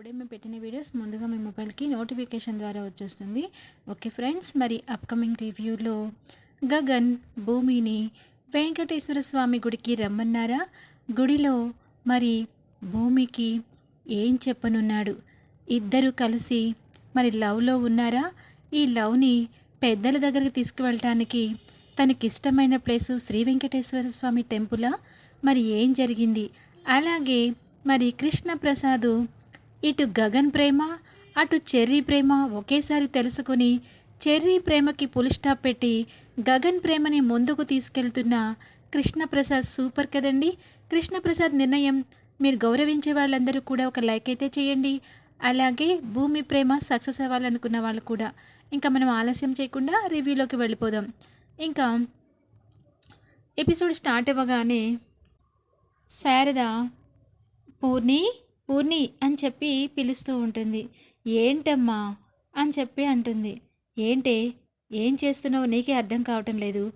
అప్పుడే మేము పెట్టిన వీడియోస్ ముందుగా మీ మొబైల్కి నోటిఫికేషన్ ద్వారా వచ్చేస్తుంది. ఓకే ఫ్రెండ్స్ మరి అప్కమింగ్ రివ్యూలో గగన్ భూమిని వెంకటేశ్వర స్వామి గుడికి రమ్మన్నారా? గుడిలో మరి భూమికి ఏం చెప్పనున్నాడు? ఇద్దరు కలిసి మరి లవ్లో ఉన్నారా? ఈ లవ్ని పెద్దల దగ్గరికి తీసుకువెళ్ళటానికి తనకిష్టమైన ప్లేసు శ్రీ వెంకటేశ్వర స్వామి టెంపులా? మరి ఏం జరిగింది? అలాగే మరి కృష్ణ ప్రసాదు ఇటు గగన్ ప్రేమ అటు చెర్రీ ప్రేమ ఒకేసారి తెలుసుకుని చెర్రీ ప్రేమకి పులి స్టాప్ పెట్టి గగన్ ప్రేమని ముందుకు తీసుకెళ్తున్న కృష్ణప్రసాద్ సూపర్ కదండి. కృష్ణప్రసాద్ నిర్ణయం మీరు గౌరవించే వాళ్ళందరూ కూడా ఒక లైక్ అయితే చేయండి. అలాగే భూమి ప్రేమ సక్సెస్ అవ్వాలనుకున్న వాళ్ళు కూడా. ఇంకా మనం ఆలస్యం చేయకుండా రివ్యూలోకి వెళ్ళిపోదాం. ఇంకా ఎపిసోడ్ స్టార్ట్ అవ్వగానే శారద పూర్ణి పూర్ణి అని చెప్పి పిలుస్తూ ఉంటుంది. ఏంటమ్మా? అని చెప్పి అంటుంది. ఏంటే? ఏం చేస్తున్నావు నీకే అర్థం కావటం లేదు.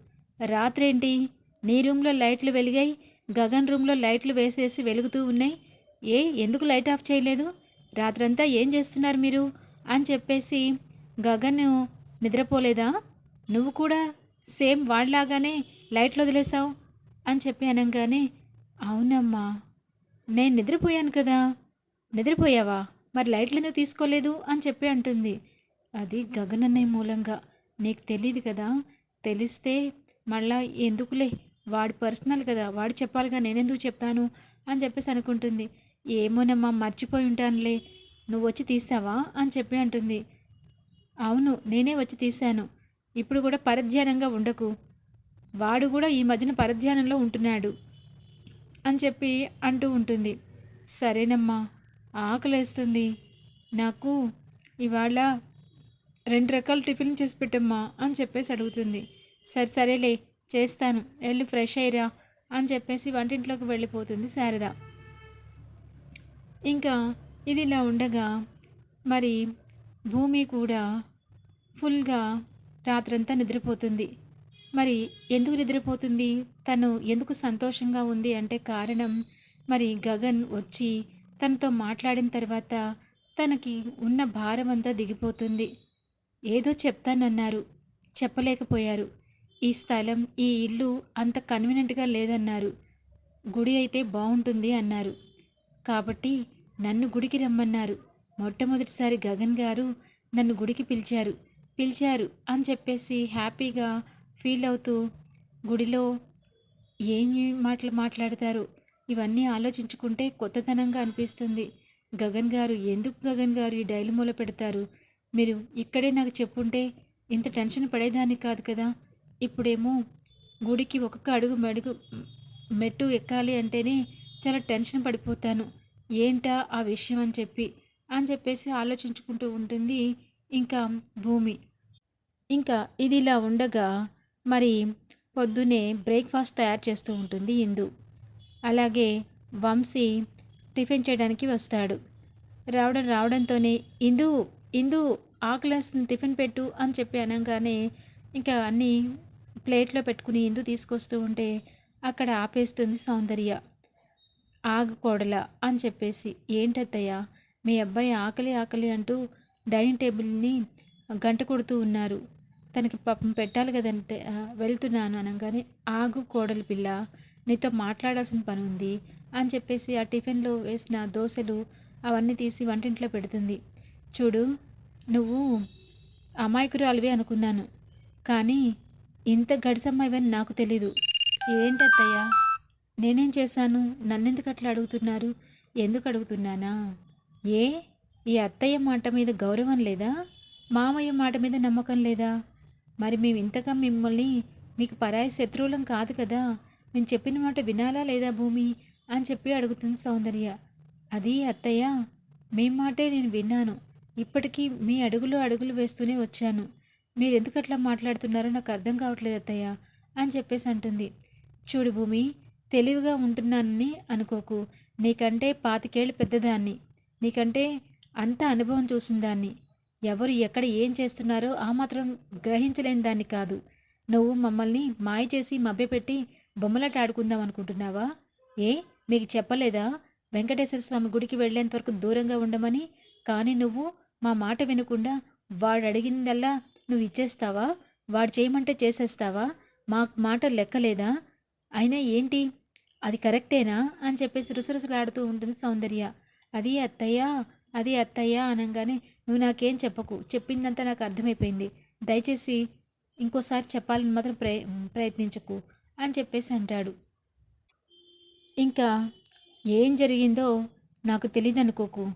రాత్రేంటి? నీ రూమ్లో లైట్లు వెలిగాయి. గగన్ రూమ్లో లైట్లు వేసేసి వెలుగుతూ ఉన్నాయి. ఏ ఎందుకు లైట్ ఆఫ్ చేయలేదు? రాత్రంతా ఏం చేస్తున్నారు మీరు? అని చెప్పేసి గగన్ నిద్రపోలేదా? నువ్వు కూడా సేమ్ వాళ్ళలాగానే లైట్లు వదిలేసావు అని చెప్పి అనగానే అవునమ్మా నేను నిద్రపోయాను కదా. నిద్రపోయావా? మరి లైట్లు ఎందుకు తీసుకోలేదు? అని చెప్పి అంటుంది. అది గగనన్నయ్య మూలంగా. నీకు తెలియదు కదా? తెలిస్తే మళ్ళా ఎందుకులే? వాడి పర్సనల్ కదా? వాడు చెప్పాలిగా నేనెందుకు చెప్తాను? అని చెప్పేసి అనుకుంటుంది. ఏమోనమ్మా మర్చిపోయి ఉంటానులే. నువ్వు వచ్చి తీసావా? అని చెప్పి అంటుంది. అవును నేనే వచ్చి తీశాను. ఇప్పుడు కూడా పరధ్యానంగా ఉండకు. వాడు కూడా ఈ మధ్యన పరధ్యానంలో ఉంటున్నాడు అని చెప్పి అంటూ ఉంటుంది. సరేనమ్మా. ఆకలేస్తుంది. నాకు ఇవాళ రెండు రకాల టిఫిన్ చేసి పెట్టమ్మా అని చెప్పేసి అడుగుతుంది. సరే సరేలే చేస్తాను. వెళ్ళి ఫ్రెష్ అయ్యిరా అని చెప్పేసి వంటింట్లోకి వెళ్ళిపోతుంది శారద. ఇంకా ఇది ఇలా ఉండగా మరి భూమి కూడా ఫుల్గా రాత్రంతా నిద్రపోతుంది. మరి ఎందుకు నిద్రపోతుంది? తను ఎందుకు సంతోషంగా ఉంది అంటే కారణం మరి గగన్ వచ్చి తనతో మాట్లాడిన తర్వాత తనకి ఉన్న భారం అంతా దిగిపోతుంది. ఏదో చెప్తానన్నారు. చెప్పలేకపోయారు. ఈ స్థలం ఈ ఇల్లు అంత కన్వీనెంట్గా లేదన్నారు. గుడి అయితే బాగుంటుంది అన్నారు. కాబట్టి నన్ను గుడికి రమ్మన్నారు. మొట్టమొదటిసారి గగన్ గారు నన్ను గుడికి పిలిచారు. పిలిచారు అని చెప్పేసి హ్యాపీగా ఫీల్ అవుతూ గుడిలో ఏం మాటలు మాట్లాడతారు ఇవన్నీ ఆలోచించుకుంటే కొత్తతనంగా అనిపిస్తుంది. గగన్ గారు ఎందుకు గగన్ గారు ఈ డైలు మూల పెడతారు? మీరు ఇక్కడే నాకు చెప్పుంటే ఇంత టెన్షన్ పడేదాన్ని కాదు కదా? ఇప్పుడేమో గుడికి ఒక్కొక్క అడుగు మెడుగు మెట్టు ఎక్కాలి అంటేనే చాలా టెన్షన్ పడిపోతాను. ఏంటా ఆ విషయం అని చెప్పి అని చెప్పేసి ఆలోచించుకుంటూ ఉంటుంది ఇంకా భూమి. ఇంకా ఇది ఇలా ఉండగా మరి పొద్దునే బ్రేక్ఫాస్ట్ తయారు చేస్తూ ఉంటుంది ఇందు. అలాగే వంశీ టిఫిన్ చేయడానికి వస్తాడు. రావడం రావడంతోనే ఇందు ఇందు ఆకులేస్తుంది టిఫిన్ పెట్టు అని చెప్పి అనగానే ఇంకా అన్నీ ప్లేట్లో పెట్టుకుని ఇందు తీసుకొస్తూ ఉంటే అక్కడ ఆపేస్తుంది సౌందర్య. ఆగకూడల అని చెప్పేసి ఏంటత్తయ్య మీ అబ్బాయి ఆకలి ఆకలి అంటూ డైనింగ్ టేబుల్ని గంట కొడుతూ ఉన్నారు. తనకి పాపం పెట్టాలి కదంతే వెళ్తున్నాను అనగానే ఆగు కోడలి పిల్ల నీతో మాట్లాడాల్సిన పని ఉంది అని చెప్పేసి ఆ టిఫిన్లో వేసిన దోశలు అవన్నీ తీసి వంటింట్లో పెడుతుంది. చూడు నువ్వు అమాయకురాలివి అనుకున్నాను. కానీ ఇంత గడిసమ్మాయివని నాకు తెలీదు. ఏంటత్తయ్య? నేనేం చేశాను? నన్నెందుకు అట్లా అడుగుతున్నారు? ఎందుకు అడుగుతున్నానా? ఏ? ఈ అత్తయ్య మాట మీద గౌరవం లేదా? మామయ్య మాట మీద నమ్మకం లేదా? మరి మేము ఇంతగా మిమ్మల్ని మీకు పరాయి శత్రువులం కాదు కదా. మేము చెప్పిన మాట వినాలా లేదా భూమి? అని చెప్పి అడుగుతుంది సౌందర్య. అది అత్తయ్య మీ మాటే నేను విన్నాను. ఇప్పటికీ మీ అడుగులో అడుగులు వేస్తూనే వచ్చాను. మీరు ఎందుకు అట్లా మాట్లాడుతున్నారో నాకు అర్థం కావట్లేదు అత్తయ్య అని చెప్పేసి అంటుంది. చూడు భూమి తెలివిగా ఉంటున్నానని అనుకోకు. నీకంటే పాతికేళ్ళు పెద్దదాన్ని. నీకంటే అంత అనుభవం చూసిన దాన్ని. ఎవరు ఎక్కడ ఏం చేస్తున్నారో ఆ మాత్రం గ్రహించలేని దాన్ని కాదు. నువ్వు మమ్మల్ని మాయ చేసి మభ్యపెట్టి బొమ్మలాట ఆడుకుందాం అనుకుంటున్నావా? ఏ? మీకు చెప్పలేదా? వెంకటేశ్వర స్వామి గుడికి వెళ్ళేంత వరకు దూరంగా ఉండమని? కానీ నువ్వు మా మాట వినకుండా వాడు అడిగిందల్లా నువ్వు ఇచ్చేస్తావా? వాడు చేయమంటే చేసేస్తావా? మా మాట లెక్కలేదా? అయినా ఏంటి? అది కరెక్టేనా? అని చెప్పేసి రుసరుసలాడుతూ ఉంటుంది సౌందర్య. అది అత్తయ్య అది అత్తయ్య అనగానే నువ్వు నాకేం చెప్పకు. చెప్పిందంతా నాకు అర్థమైపోయింది. దయచేసి ఇంకోసారి చెప్పాలని మాత్రం ప్రయ ప్రయత్నించకు. అని చెప్పేసి అంటాడు. ఇంకా ఏం జరిగిందో నాకు తెలియదు అనుకోకు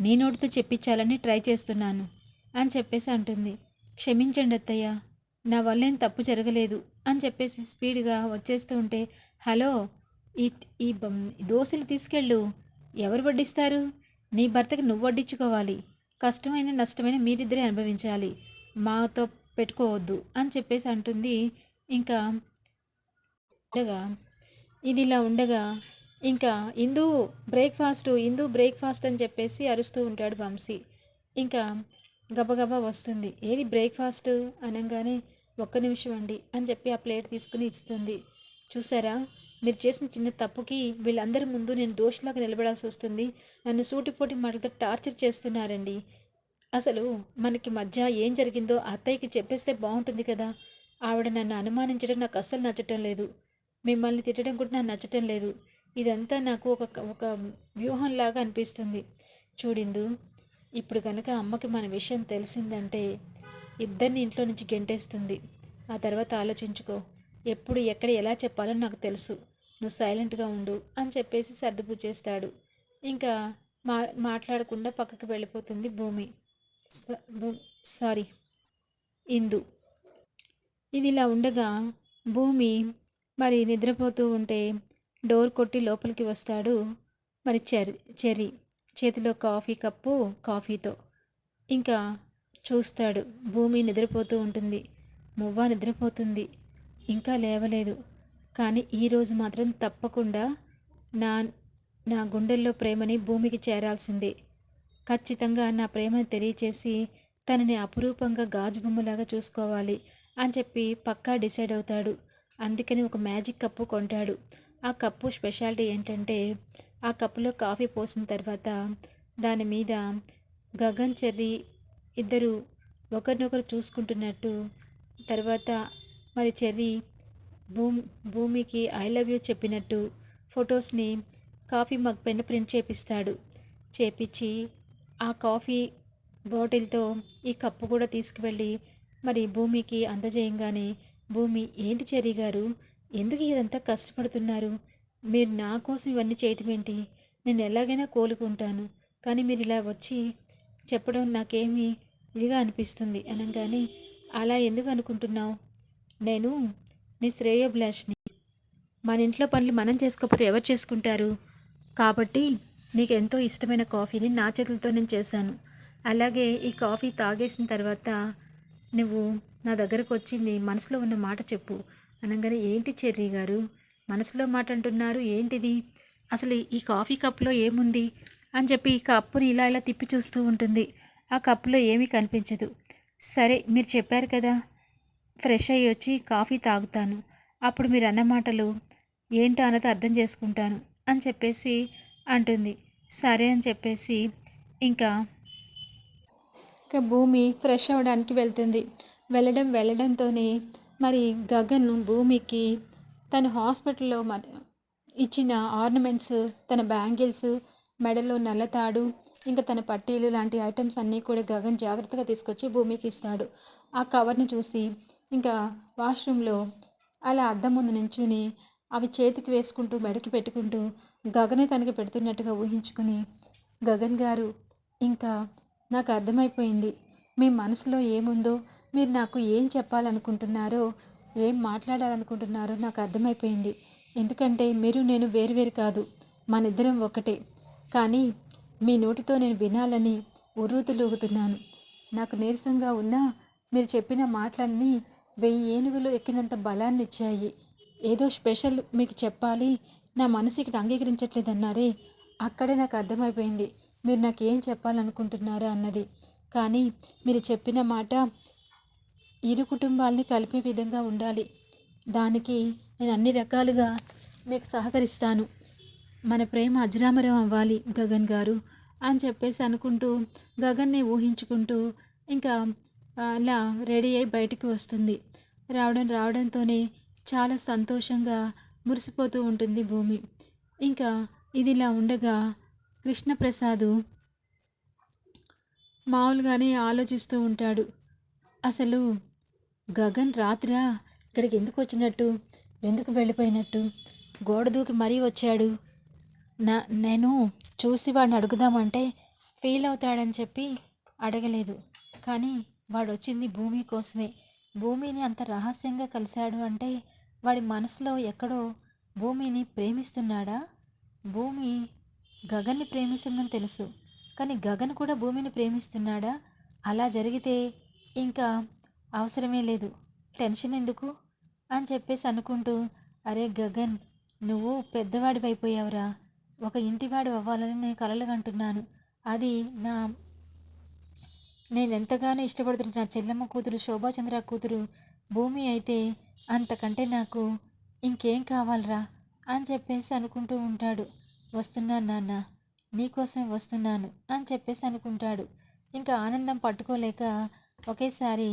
నీ నోటితో చెప్పించాలని ట్రై చేస్తున్నాను అని చెప్పేసి అంటుంది. క్షమించండి అత్తయ్య నా వల్ల ఏం తప్పు జరగలేదు అని చెప్పేసి స్పీడ్గా వచ్చేస్తూ ఉంటే హలో ఈ ఈ దోశలు తీసుకెళ్ళు. ఎవరు వడ్డిస్తారు? నీ భర్తకి నువ్వు వడ్డించుకోవాలి. కష్టమైన నష్టమైన మీరిద్దరే అనుభవించాలి. మాతో పెట్టుకోవద్దు అని చెప్పేసి అంటుంది. ఇంకా ఉండగా ఇది ఇలా ఉండగా ఇంకా ఇందు బ్రేక్ఫాస్ట్ ఇందు బ్రేక్ఫాస్ట్ అని చెప్పేసి అరుస్తూ ఉంటాడు వంశీ. ఇంకా గబగబా వస్తుంది. ఏది బ్రేక్ఫాస్ట్? అనగానే ఒక్క నిమిషం అండి అని చెప్పి ఆ ప్లేట్ తీసుకుని ఇస్తుంది. చూసారా? మీరు చేసిన చిన్న తప్పుకి వీళ్ళందరి ముందు నేను దోషులాగా నిలబడాల్సి వస్తుంది. నన్ను సూటిపోటి మాటలతో టార్చర్ చేస్తున్నారండి. అసలు మనకి మధ్య ఏం జరిగిందో అత్తయ్యకి చెప్పేస్తే బాగుంటుంది కదా. ఆవిడ నన్ను అనుమానించడం నాకు అస్సలు నచ్చటం లేదు. మిమ్మల్ని తిట్టడం కూడా నాకు నచ్చటం లేదు. ఇదంతా నాకు ఒక ఒక వ్యూహంలాగా అనిపిస్తుంది. చూడిందు ఇప్పుడు కనుక అమ్మకి మన విషయం తెలిసిందంటే ఇద్దరిని ఇంట్లో నుంచి గెంటేస్తుంది. ఆ తర్వాత ఆలోచించుకో ఎప్పుడు ఎక్కడ ఎలా చెప్పాలో నాకు తెలుసు. నువ్వు సైలెంట్గా ఉండు అని చెప్పేసి సర్దుపు చేస్తాడు ఇంకా మా మాట్లాడకుండా పక్కకి వెళ్ళిపోతుంది భూమి. భూ- సారీ ఇందు. ఇది ఇలా ఉండగా భూమి మరి నిద్రపోతూ ఉంటే డోర్ కొట్టి లోపలికి వస్తాడు మరి చెర్రీ చెర్రీ చేతిలో కాఫీ కప్పు కాఫీతో. ఇంకా చూస్తాడు భూమి నిద్రపోతూ ఉంటుంది. మువ్వ నిద్రపోతుంది. ఇంకా లేవలేదు. కానీ ఈరోజు మాత్రం తప్పకుండా నా నా గుండెల్లో ప్రేమని భూమికి చేరాల్సిందే. ఖచ్చితంగా నా ప్రేమను తెలియచేసి తనని అపురూపంగా గాజు బొమ్మలాగా చూసుకోవాలి అని చెప్పి పక్కా డిసైడ్ అవుతాడు. అందుకని ఒక మ్యాజిక్ కప్పు కొంటాడు. ఆ కప్పు స్పెషాలిటీ ఏంటంటే ఆ కప్పులో కాఫీ పోసిన తర్వాత దాని మీద గగన్ చెర్రీ ఇద్దరు ఒకరినొకరు చూసుకుంటున్నట్టు తర్వాత మరి చెర్రీ భూమి భూమికి ఐ లవ్ యూ చెప్పినట్టు ఫొటోస్ని కాఫీ మగ్ పైన ప్రింట్ చేపిస్తాడు. చేపించి ఆ కాఫీ బాటిల్తో ఈ కప్పు కూడా తీసుకువెళ్ళి మరి భూమికి అందజేయంగానే భూమి ఏంటి చెరి గారు? ఎందుకు ఇదంతా కష్టపడుతున్నారు? మీరు నా కోసం ఇవన్నీ చేయటం ఏంటి? నేను ఎలాగైనా కోలుకుంటాను. కానీ మీరు ఇలా వచ్చి చెప్పడం నాకేమీ ఇదిగా అనిపిస్తుంది అనగానే అలా ఎందుకు అనుకుంటున్నావు? నేను నీ శ్రేయోభిలాష్ని. మన ఇంట్లో పనులు మనం చేసుకోకపోతే ఎవరు చేసుకుంటారు? కాబట్టి నీకు ఎంతో ఇష్టమైన కాఫీని నా చేతులతో నేను చేశాను. అలాగే ఈ కాఫీ తాగేసిన తర్వాత నువ్వు నా దగ్గరకు వచ్చింది మనసులో ఉన్న మాట చెప్పు. అనగానే ఏంటి చెర్రీ గారు? మనసులో మాట అంటున్నారు ఏంటిది? అసలు ఈ కాఫీ కప్లో ఏముంది? అని చెప్పి ఈ కప్పుని ఇలా ఇలా తిప్పి చూస్తూ ఉంటుంది. ఆ కప్పులో ఏమీ కనిపించదు. సరే మీరు చెప్పారు కదా ఫ్రెష్ అయ్యి వచ్చి కాఫీ తాగుతాను. అప్పుడు మీరు అన్న మాటలు ఏంటో అన్నది అర్థం చేసుకుంటాను అని చెప్పేసి అంటుంది. సరే అని చెప్పేసి ఇంకా ఇక భూమి ఫ్రెష్ అవ్వడానికి వెళ్తుంది. వెళ్ళడం వెళ్ళడంతోనే మరి గగన్ భూమికి తన హాస్పిటల్లో మరి ఇచ్చిన ఆర్నమెంట్స్ తన బ్యాంగిల్స్ మెడలో నల్లతాడు ఇంకా తన పట్టీలు లాంటి ఐటమ్స్ అన్నీ కూడా గగన్ జాగ్రత్తగా తీసుకొచ్చి భూమికి ఇస్తాడు. ఆ కవర్ని చూసి ఇంకా వాష్రూమ్లో అలా అద్దం ముందు నించుని అవి చేతికి వేసుకుంటూ మెడకి పెట్టుకుంటూ గగనే తనకి పెడుతున్నట్టుగా ఊహించుకుని గగన్ గారు ఇంకా నాకు అర్థమైపోయింది. మీ మనసులో ఏముందో మీరు నాకు ఏం చెప్పాలనుకుంటున్నారో ఏం మాట్లాడాలనుకుంటున్నారో నాకు అర్థమైపోయింది. ఎందుకంటే మీరు నేను వేరువేరు కాదు మనిద్దరం ఒకటే. కానీ మీ నోటితో నేను వినాలని ఉర్రూతులూగుతున్నాను నాకు నీరసంగా ఉన్నా మీరు చెప్పిన మాటలన్నీ వెయ్యి ఏనుగులు ఎక్కినంత బలాన్ని ఇచ్చాయి ఏదో స్పెషల్ మీకు చెప్పాలి నా మనసు ఇక్కడ అంగీకరించట్లేదన్నారే అక్కడే నాకు అర్థమైపోయింది. మీరు నాకు ఏం చెప్పాలనుకుంటున్నారా అన్నది. కానీ మీరు చెప్పిన మాట ఇరు కుటుంబాలని కలిపే విధంగా ఉండాలి. దానికి నేను అన్ని రకాలుగా మీకు సహకరిస్తాను. మన ప్రేమ అజరామరం అవ్వాలి గగన్ గారు అని చెప్పేసి అనుకుంటూ గగన్ని ఊహించుకుంటూ ఇంకా అలా రెడీ అయి బయటికి వస్తుంది. రావడం రావడంతోనే చాలా సంతోషంగా మురిసిపోతూ ఉంటుంది భూమి. ఇంకా ఇదిలా ఉండగా కృష్ణప్రసాదు మామూలుగానే ఆలోచిస్తూ ఉంటాడు. అసలు గగన్ రాత్రా ఇక్కడికి ఎందుకు వచ్చినట్టు? ఎందుకు వెళ్ళిపోయినట్టు? గోడ దూకి మరీ వచ్చాడు. నా నేను చూసి వాడిని అడుగుదామంటే ఫీల్ అవుతాడని చెప్పి అడగలేదు. కానీ వాడు వచ్చింది భూమి కోసమే. భూమిని అంత రహస్యంగా కలిశాడు అంటే వాడి మనసులో ఎక్కడో భూమిని ప్రేమిస్తున్నాడా? భూమి గగన్ని ప్రేమిస్తుందని తెలుసు. కానీ గగన్ కూడా భూమిని ప్రేమిస్తున్నాడా? అలా జరిగితే ఇంకా అవసరమే లేదు. టెన్షన్ ఎందుకు? అని చెప్పేసి అనుకుంటూ అరే గగన్ నువ్వు పెద్దవాడివైపోయావురా. ఒక ఇంటివాడు అవ్వాలని నేను కలలు అంటున్నాను అది నా నేను ఎంతగానో ఇష్టపడుతున్న నా చెల్లమ్మ కూతురు శోభాచంద్ర కూతురు భూమి అయితే అంతకంటే నాకు ఇంకేం కావాలరా? అని చెప్పేసి అనుకుంటూ ఉంటాడు. వస్తున్నాను నాన్న నీకోసం వస్తున్నాను అని చెప్పేసి అనుకుంటాడు. ఇంకా ఆనందం పట్టుకోలేక ఒకేసారి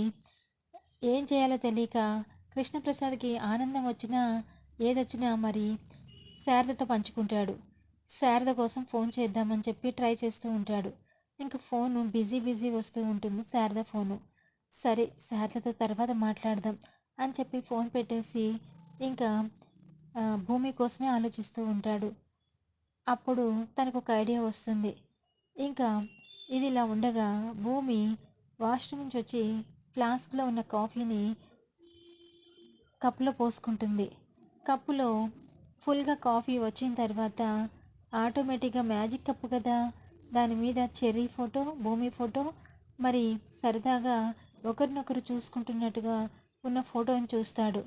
ఏం చేయాలో తెలియక కృష్ణప్రసాద్కి ఆనందం వచ్చినా ఏదొచ్చినా మరి శారదతో పంచుకుంటాడు. శారద కోసం ఫోన్ చేద్దామని చెప్పి ట్రై చేస్తూ ఉంటాడు. ఇంకా ఫోను బిజీ బిజీ వస్తూ ఉంటుంది శారద ఫోను. సరే శారదతో తర్వాత మాట్లాడదాం అని చెప్పి ఫోన్ పెట్టేసి ఇంకా భూమి కోసమే ఆలోచిస్తూ ఉంటాడు. అప్పుడు తనకు ఒక ఐడియా వస్తుంది. ఇంకా ఇది ఇలా ఉండగా భూమి వాష్రూమ్ నుంచి వచ్చి ఫ్లాస్క్లో ఉన్న కాఫీని కప్పులో పోసుకుంటుంది. కప్పులో ఫుల్గా కాఫీ వచ్చిన తర్వాత ఆటోమేటిక్గా మ్యాజిక్ కప్పు కదా! దాని మీద చెర్రీ ఫోటో భూమి ఫోటో మరి సరదాగా ఒకరినొకరు చూసుకుంటున్నట్టుగా ఉన్న ఫోటోని చూస్తాడు.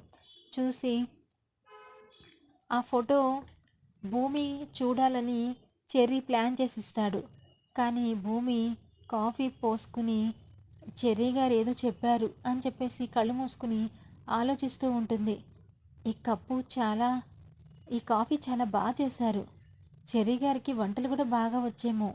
చూసి ఆ ఫోటో భూమి చూడాలని చెర్రీ ప్లాన్ చేసి ఇస్తాడు కానీ భూమి కాఫీ పోసుకుని చెర్రీ గారు ఏదో చెప్పారు అని చెప్పేసి కళ్ళు మూసుకుని ఆలోచిస్తూ ఉంటుంది. ఈ కప్పు చాలా ఈ కాఫీ చాలా బాగా చేశారు. చెర్రీ గారికి వంటలు కూడా బాగా వచ్చేమో.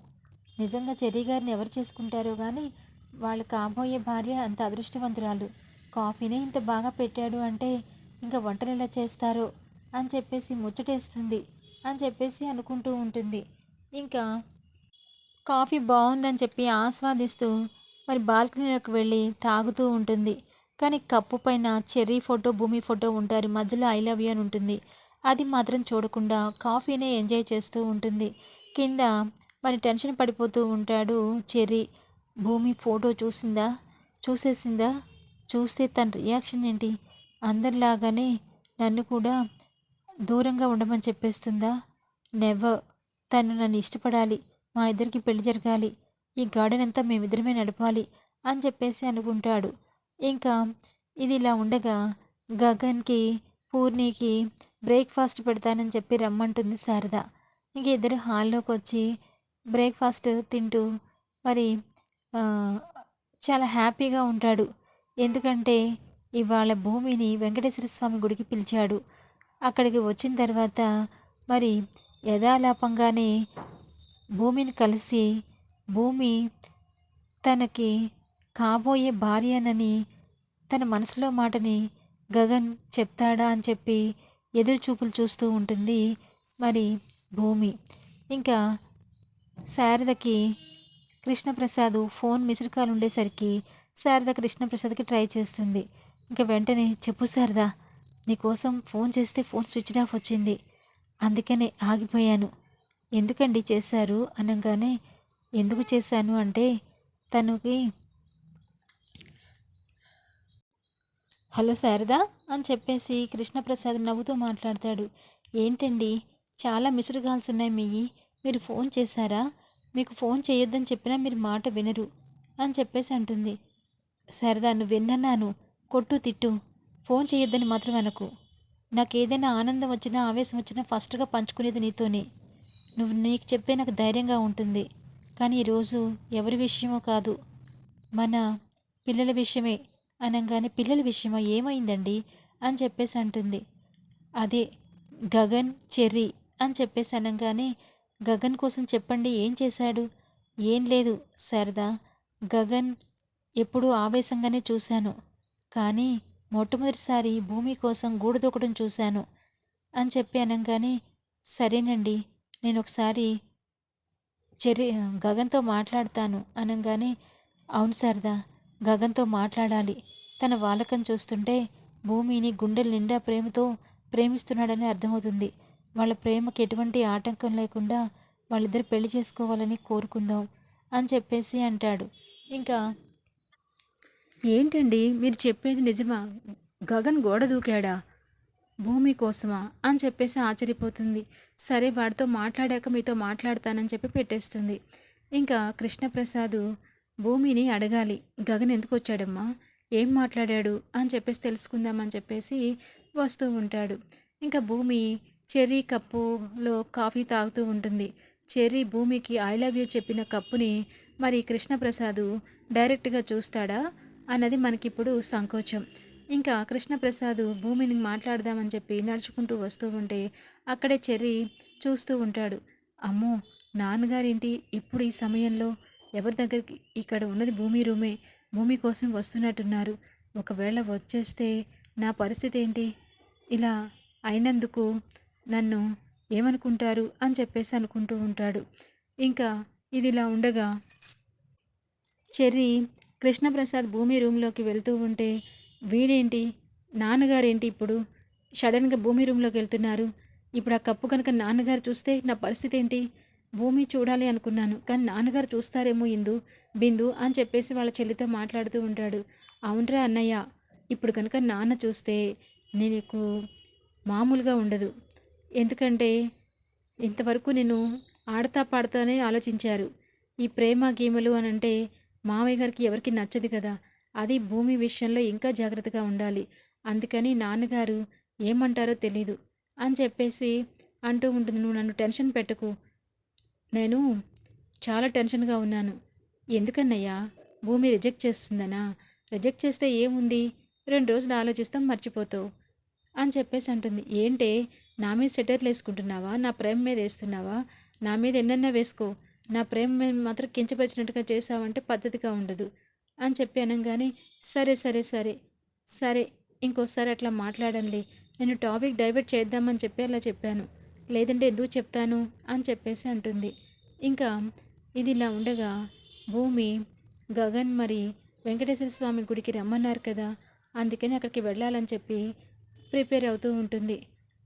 నిజంగా చెర్రీ గారిని ఎవరు చేసుకుంటారో కానీ వాళ్ళ కాబోయే భార్య అంత అదృష్టవంతురాలు. కాఫీనే ఇంత బాగా పెట్టాడు అంటే ఇంకా వంటలు ఎలా చేస్తారో అని చెప్పేసి ముచ్చటేస్తుంది. అని చెప్పేసి అనుకుంటూ ఉంటుంది. ఇంకా కాఫీ బాగుందని చెప్పి ఆస్వాదిస్తూ మరి బాల్కనీలోకి వెళ్ళి తాగుతూ ఉంటుంది. కానీ కప్పు పైన చెర్రీ ఫోటో భూమి ఫోటో ఉంటారు. మధ్యలో ఐ లవ్ యూ అని ఉంటుంది. అది మాత్రం చూడకుండా కాఫీనే ఎంజాయ్ చేస్తూ ఉంటుంది. కింద మరి టెన్షన్ పడిపోతూ ఉంటాడు చెర్రీ. భూమి ఫోటో చూసిందా? చూసేసిందా? చూస్తే తన రియాక్షన్ ఏంటి? అందరిలాగానే నన్ను కూడా దూరంగా ఉండమని చెప్పేస్తుందా? నెవర్ తను నన్ను ఇష్టపడాలి. మా ఇద్దరికి పెళ్ళి జరగాలి. ఈ గార్డెన్ అంతా మేమిద్దరమే నడపాలి అని చెప్పేసి అనుకుంటాడు. ఇంకా ఇది ఇలా ఉండగా గగన్కి పూర్ణికి బ్రేక్ఫాస్ట్ పెడతానని చెప్పి రమ్మంటుంది శారద. ఇంక ఇద్దరు హాల్లోకి వచ్చి బ్రేక్ఫాస్ట్ తింటూ మరి చాలా హ్యాపీగా ఉంటాడు. ఎందుకంటే ఇవాళ భూమిని వెంకటేశ్వర స్వామి గుడికి పిలిచాడు. అక్కడికి వచ్చిన తర్వాత మరి యథాలాపంగానే భూమిని కలిసి భూమి తనకి కాబోయే భార్యనని తన మనసులో మాటని గగన్ చెప్తాడా అని చెప్పి ఎదురు చూపులు చూస్తూ ఉంటుంది మరి భూమి. ఇంకా శారదకి కృష్ణప్రసాద్ ఫోన్ మిస్డ్ కాల్ ఉండేసరికి శారద కృష్ణప్రసాద్కి ట్రై చేస్తుంది. ఇంకా వెంటనే చెప్పు శారదా నీకోసం ఫోన్ చేస్తే ఫోన్ స్విచ్ ఆఫ్ వచ్చింది. అందుకనే ఆగిపోయాను. ఎందుకండి చేశారు? అనగానే ఎందుకు చేశాను? అంటే తనకి హలో శారదా అని చెప్పేసి కృష్ణప్రసాద్ నవ్వుతూ మాట్లాడతాడు. ఏంటండి? చాలా మిస్డ్ కాల్స్ ఉన్నాయి మీయి. మీరు ఫోన్ చేశారా? మీకు ఫోన్ చేయొద్దని చెప్పినా మీరు మాట వినరు అని చెప్పేసి అంటుంది. శారదా నువ్వు విన్నాను కొట్టు తిట్టు. ఫోన్ చేయొద్దని మాత్రం అనకు. నాకు ఏదైనా ఆనందం వచ్చినా ఆవేశం వచ్చినా ఫస్ట్గా పంచుకునేది నీతోనే. నువ్వు నీకు చెప్తే నాకు ధైర్యంగా ఉంటుంది. కానీ ఈరోజు ఎవరి విషయమో కాదు. మన పిల్లల విషయమే అనగానే పిల్లల విషయమా ఏమైందండి? అని చెప్పేసి అంటుంది. అదే గగన్ చెర్రీ అని చెప్పేసి అనగానే గగన్ కోసం చెప్పండి ఏం చేశాడు? ఏం లేదు శారదా గగన్ ఎప్పుడూ ఆవేశంగానే చూశాను. కానీ మొట్టమొదటిసారి భూమి కోసం గూడు దూకడం చూశాను అని చెప్పి అనగానే సరేనండి నేను ఒకసారి చెరి గగన్తో మాట్లాడతాను అనగానే అవును శారదా గగన్తో మాట్లాడాలి. తన వాలకం చూస్తుంటే భూమిని గుండెల నిండా ప్రేమతో ప్రేమిస్తున్నాడని అర్థమవుతుంది. వాళ్ళ ప్రేమకి ఎటువంటి ఆటంకం లేకుండా వాళ్ళిద్దరు పెళ్ళి చేసుకోవాలని కోరుకుందాం అని చెప్పేసి అంటాడు. ఇంకా ఏంటండి? మీరు చెప్పేది నిజమా? గగన్ గోడ దూకాడా? భూమి కోసమా? అని చెప్పేసి ఆశ్చర్యపోతుంది. సరే వాడితో మాట్లాడాక మీతో మాట్లాడతానని చెప్పి పెట్టేస్తుంది. ఇంకా కృష్ణప్రసాద్ భూమిని అడగాలి. గగన్ ఎందుకు వచ్చాడమ్మా? ఏం మాట్లాడాడు? అని చెప్పేసి తెలుసుకుందామని చెప్పేసి వస్తూ ఉంటాడు. ఇంకా భూమి చెర్రీ కప్పులో కాఫీ తాగుతూ ఉంటుంది. చెర్రీ భూమికి ఐ లవ్ యూ చెప్పిన కప్పుని మరి కృష్ణప్రసాద్ డైరెక్ట్గా చూస్తాడా? అన్నది మనకిప్పుడు సంకోచం. ఇంకా కృష్ణప్రసాద్ భూమిని మాట్లాడదామని చెప్పి నడుచుకుంటూ వస్తూ ఉంటే అక్కడే చెర్రీ చూస్తూ ఉంటాడు. అమ్మో నాన్నగారేంటి ఇప్పుడు ఈ సమయంలో? ఎవరి దగ్గరికి? ఇక్కడ ఉన్నది భూమి రూమే. భూమి కోసం వస్తున్నట్టున్నారు. ఒకవేళ వచ్చేస్తే నా పరిస్థితి ఏంటి? ఇలా అయినందుకు నన్ను ఏమనుకుంటారు అని చెప్పేసి అనుకుంటూ ఉంటాడు. ఇంకా ఇది ఇలా ఉండగా చెర్రీ కృష్ణప్రసాద్ భూమి రూమ్లోకి వెళ్తూ ఉంటే వీడేంటి? నాన్నగారేంటి ఇప్పుడు? సడన్గా భూమి రూమ్లోకి వెళ్తున్నారు. ఇప్పుడు ఆ కప్పు కనుక నాన్నగారు చూస్తే నా పరిస్థితి ఏంటి? భూమి చూడాలి అనుకున్నాను కానీ నాన్నగారు చూస్తారేమో ఇందు బిందు అని చెప్పేసి వాళ్ళ చెల్లితో మాట్లాడుతూ ఉంటాడు. అవునరా అన్నయ్య ఇప్పుడు కనుక నాన్న చూస్తే నీకు మామూలుగా ఉండదు. ఎందుకంటే ఇంతవరకు నేను ఆడతా పాడతానే ఆలోచించారు. ఈ ప్రేమ గీమలు అని అంటే మామయ్య గారికి ఎవరికి నచ్చదు కదా? అది భూమి విషయంలో ఇంకా జాగ్రత్తగా ఉండాలి. అందుకని నాన్నగారు ఏమంటారో తెలీదు అని చెప్పేసి అంటూ ఉంటుంది. నువ్వు నన్ను టెన్షన్ పెట్టకు. నేను చాలా టెన్షన్గా ఉన్నాను. ఎందుకన్నయ్యా? భూమి రిజెక్ట్ చేస్తుందనా? రిజెక్ట్ చేస్తే ఏముంది? రెండు రోజులు ఆలోచిస్తాం మర్చిపోతావు అని చెప్పేసి అంటుంది. ఏంటే? నా మీద సెటర్లు వేసుకుంటున్నావా? నా ప్రేమ మీద వేస్తున్నావా? నా మీద ఎన్నన్నా వేసుకో. నా ప్రేమ మేము మాత్రం కించపరిచినట్టుగా చేసావంటే పద్ధతిగా ఉండదు అని చెప్పి అనగానే సరే సరే సరే సరే ఇంకోసారి అట్లా మాట్లాడండి నేను టాపిక్ డైవర్ట్ చేద్దామని చెప్పి అలా చెప్పాను. లేదంటే ఎందుకు చెప్తాను అని చెప్పేసి అంటుంది. ఇంకా ఇది ఇలా ఉండగా భూమి గగన్ మరి వెంకటేశ్వర స్వామి గుడికి రమ్మన్నారు కదా అందుకని అక్కడికి వెళ్ళాలని చెప్పి ప్రిపేర్ అవుతూ ఉంటుంది.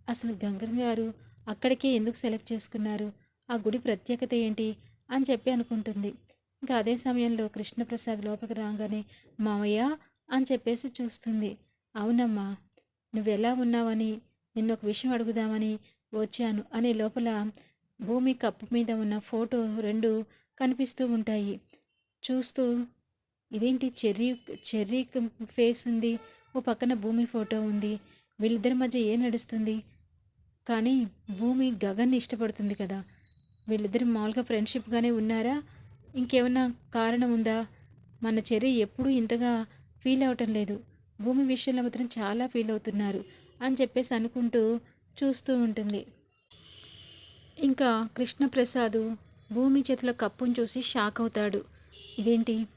అసలు గంగన్ గారు అక్కడికే ఎందుకు సెలెక్ట్ చేసుకున్నారు? ఆ గుడి ప్రత్యేకత ఏంటి? అని చెప్పి అనుకుంటుంది. ఇంకా అదే సమయంలో కృష్ణప్రసాద్ లోపలికి రాగానే మామయ్య అని చెప్పేసి చూస్తుంది. అవునమ్మా నువ్వెలా ఉన్నావని నిన్ను ఒక విషయం అడుగుదామని వచ్చాను అనే లోపల భూమి కప్పు మీద ఉన్న ఫోటో రెండు కనిపిస్తూ ఉంటాయి. చూస్తూ ఇదేంటి చెర్రీ చెర్రీ ఫేస్ ఉంది ఓ పక్కన భూమి ఫోటో ఉంది వీళ్ళిద్దరి మధ్య ఏం నడుస్తుంది? కానీ భూమి గగన్ని ఇష్టపడుతుంది కదా వీళ్ళిద్దరు మామూలుగా ఫ్రెండ్షిప్గానే ఉన్నారా? ఇంకేమన్నా కారణం ఉందా? మన చెర్రి ఎప్పుడూ ఇంతగా ఫీల్ అవటం లేదు. భూమి విషయంలో మాత్రం చాలా ఫీల్ అవుతున్నారు అని చెప్పేసి అనుకుంటూ చూస్తూ ఉంటుంది. ఇంకా కృష్ణప్రసాద్ భూమి చేతిలో కప్పును చూసి షాక్ అవుతాడు. ఇదేంటి?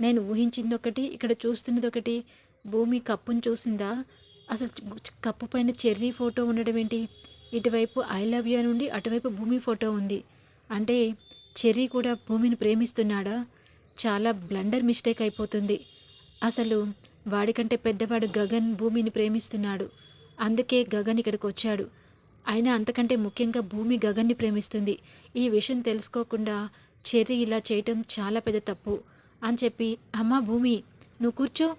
నేను ఊహించింది ఒకటి ఇక్కడ చూస్తున్నది ఒకటి భూమి కప్పును చూసిందా? అసలు కప్పు పైన చెర్రీ ఫోటో ఉండడం ఏంటి? ఇటువైపు ఐ లవ్ యూ నుండి అటువైపు భూమి ఫోటో ఉంది. అంటే చెర్రీ కూడా భూమిని ప్రేమిస్తున్నాడా? చాలా బ్లండర్ మిస్టేక్ అయిపోతుంది. అసలు వాడికంటే పెద్దవాడు గగన్ భూమిని ప్రేమిస్తున్నాడు. అందుకే గగన్ ఇక్కడికి వచ్చాడు అయినా అంతకంటే ముఖ్యంగా భూమి గగన్ని ప్రేమిస్తుంది. ఈ విషయం తెలుసుకోకుండా చెర్రీ ఇలా చేయటం చాలా పెద్ద తప్పు అని చెప్పి అమ్మా భూమి నువ్వు కూర్చో.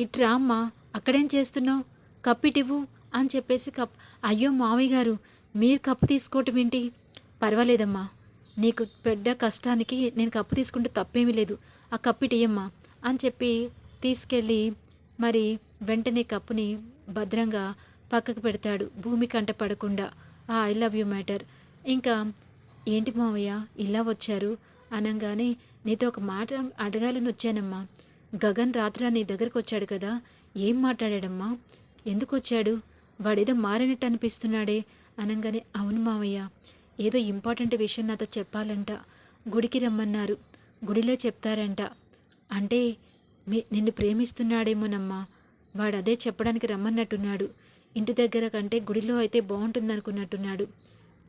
ఇట్రా అమ్మా అక్కడేం చేస్తున్నావు? కప్పిటివ్వు అని చెప్పేసి కప్ అయ్యో మామయ్య గారు మీరు కప్పు తీసుకోవటం ఏంటి? పర్వాలేదమ్మా. నీకు పెద్ద కష్టానికి నేను కప్పు తీసుకుంటే తప్పేమీ లేదు. ఆ కప్పిటియమ్మా అని చెప్పి తీసుకెళ్ళి మరి వెంటనే కప్పుని భద్రంగా పక్కకు పెడతాడు భూమి కంట పడకుండా. ఆ ఐ లవ్ యూ మ్యాటర్ ఇంకా ఏంటి మావయ్య ఇలా వచ్చారు? అనగానే నీతో ఒక మాట అడగాలని వచ్చానమ్మా. గగన్ రాత్రి నీ దగ్గరకు వచ్చాడు కదా ఏం మాట్లాడాడమ్మా? ఎందుకు వచ్చాడు? వాడేదో మారినట్టు అనిపిస్తున్నాడే. అనగానే అవును మావయ్య. ఏదో ఇంపార్టెంట్ విషయం నాతో చెప్పాలంట. గుడికి రమ్మన్నారు. గుడిలో చెప్తారంట. అంటే మీ నిన్ను ప్రేమిస్తున్నాడేమోనమ్మా. వాడు అదే చెప్పడానికి రమ్మన్నట్టున్నాడు. ఇంటి దగ్గర కంటే గుడిలో అయితే బాగుంటుంది అనుకున్నట్టున్నాడు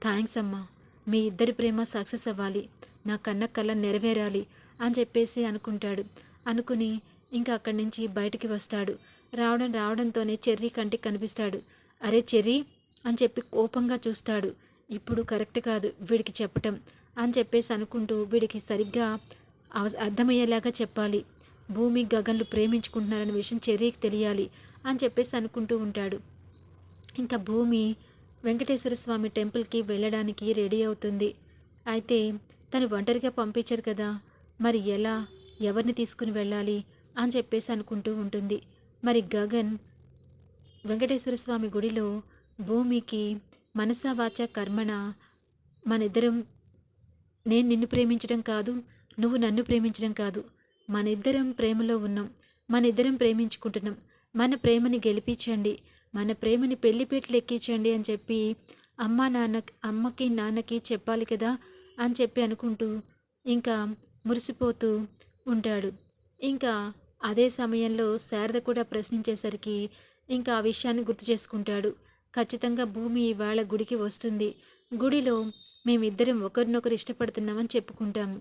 థ్యాంక్స్ అమ్మా. మీ ఇద్దరి ప్రేమ సక్సెస్ అవ్వాలి. నా కన్న కళ్ళ నెరవేరాలి అని చెప్పేసి అనుకుంటాడు. అనుకుని ఇంకా అక్కడి నుంచి బయటికి వస్తాడు. రావడం రావడంతోనే చెర్రీ కంటికి కనిపిస్తాడు. అరే చెర్రీ అని చెప్పి కోపంగా చూస్తాడు. ఇప్పుడు కరెక్ట్ కాదు వీడికి చెప్పటం అని చెప్పేసి అనుకుంటూ వీడికి సరిగ్గా అవ- అర్థమయ్యేలాగా చెప్పాలి. భూమి గగన్లు ప్రేమించుకుంటున్నారనే విషయం చెర్రీకి తెలియాలి అని చెప్పేసి అనుకుంటూ ఉంటాడు. ఇంకా భూమి వెంకటేశ్వర స్వామి టెంపుల్కి వెళ్ళడానికి రెడీ అవుతుంది. అయితే తను ఒంటరిగా పంపించారు కదా మరి ఎలా ఎవరిని తీసుకుని వెళ్ళాలి అని చెప్పేసి అనుకుంటూ ఉంటుంది. మరి గగన్ వెంకటేశ్వర స్వామి గుడిలో భూమికి మనసా వాచ కర్మణ మనిద్దరం నేను నిన్ను ప్రేమించడం కాదు నువ్వు నన్ను ప్రేమించడం కాదు. మన ఇద్దరం ప్రేమలో ఉన్నాం. మన ఇద్దరం ప్రేమించుకుంటున్నాం. మన ప్రేమని గెలిపించండి. మన ప్రేమని పెళ్ళిపేటలు ఎక్కించండి అని చెప్పి అమ్మ నాన్న అమ్మకి నాన్నకి చెప్పాలి కదా అని చెప్పి అనుకుంటూ ఇంకా మురిసిపోతూ ఉంటాడు. ఇంకా అదే సమయంలో శారద కూడా ప్రశ్నించేసరికి ఇంకా ఆ విషయాన్ని గుర్తు చేసుకుంటాడు. ఖచ్చితంగా భూమి ఇవాళ గుడికి వస్తుంది. గుడిలో మేమిద్దరం ఒకరినొకరు ఇష్టపడుతున్నామని చెప్పుకుంటాము.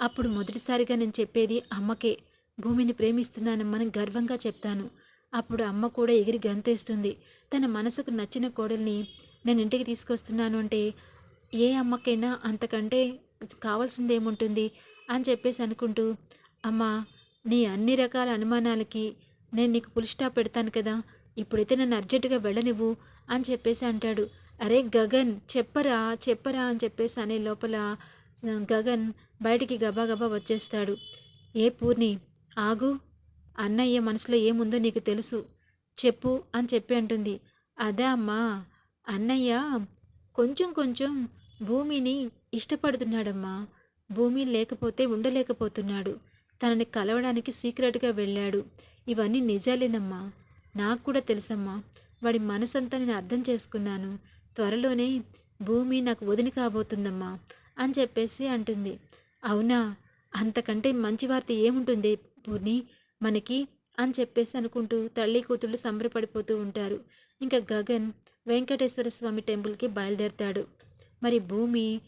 అప్పుడు మొదటిసారిగా నేను చెప్పేది అమ్మకే. భూమిని ప్రేమిస్తున్నానమ్మని గర్వంగా చెప్తాను. అప్పుడు అమ్మ కూడా ఎగిరి గంతేస్తుంది. తన మనసుకు నచ్చిన కోడల్ని నేను ఇంటికి తీసుకొస్తున్నాను అంటే ఏ అమ్మకైనా అంతకంటే కావాల్సింది ఏముంటుంది అని చెప్పేసి అనుకుంటూ అమ్మా నీ అన్ని రకాల అనుమానాలకి నేను నీకు పులిస్టాప్ పెడతాను కదా. ఇప్పుడైతే నన్ను అర్జెంటుగా వెళ్ళనివ్వు. అని చెప్పేసి అంటాడు. అరే గగన్ చెప్పరా చెప్పరా అని చెప్పేసి అనే లోపల గగన్ బయటికి గబాగబా వచ్చేస్తాడు. ఏ పూర్ణి ఆగు. అన్నయ్య మనసులో ఏముందో నీకు తెలుసు. చెప్పు అని చెప్పి అంటుంది. అదే అమ్మా అన్నయ్య కొంచెం కొంచెం భూమిని ఇష్టపడుతున్నాడమ్మా. భూమి లేకపోతే ఉండలేకపోతున్నాడు. తనని కలవడానికి సీక్రెట్గా వెళ్ళాడు. ఇవన్నీ నిజాలేనమ్మా. నాకు కూడా తెలుసమ్మా. వాడి మనసంతా నేను అర్థం చేసుకున్నాను. త్వరలోనే భూమి నాకు వదిలి కాబోతుందమ్మా అని చెప్పేసి అంటుంది. అవునా? అంతకంటే మంచి వార్త ఏముంటుంది పూర్ణి? మనకి? అని చెప్పేసి అనుకుంటూ తల్లి కూతుళ్ళు సంబరపడిపోతూ ఉంటారు. ఇంకా గగన్ వెంకటేశ్వర స్వామి టెంపుల్కి బయలుదేరతాడు. మరి భూమి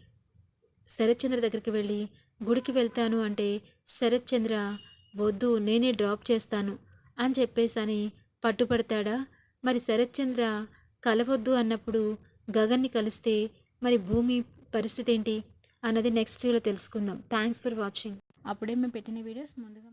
శరత్చంద్ర దగ్గరికి వెళ్ళి గుడికి వెళ్తాను అంటే శరత్చంద్ర వద్దు నేనే డ్రాప్ చేస్తాను అని చెప్పేసి అని పట్టుపడతాడా? మరి శరత్చంద్ర కలవద్దు అన్నప్పుడు గగన్ని కలిస్తే మరి భూమి పరిస్థితి ఏంటి అన్నది నెక్స్ట్ వీడియోలో తెలుసుకుందాం. థ్యాంక్స్ ఫర్ వాచింగ్ అప్పుడే మేము పెట్టిన వీడియోస్ ముందుగా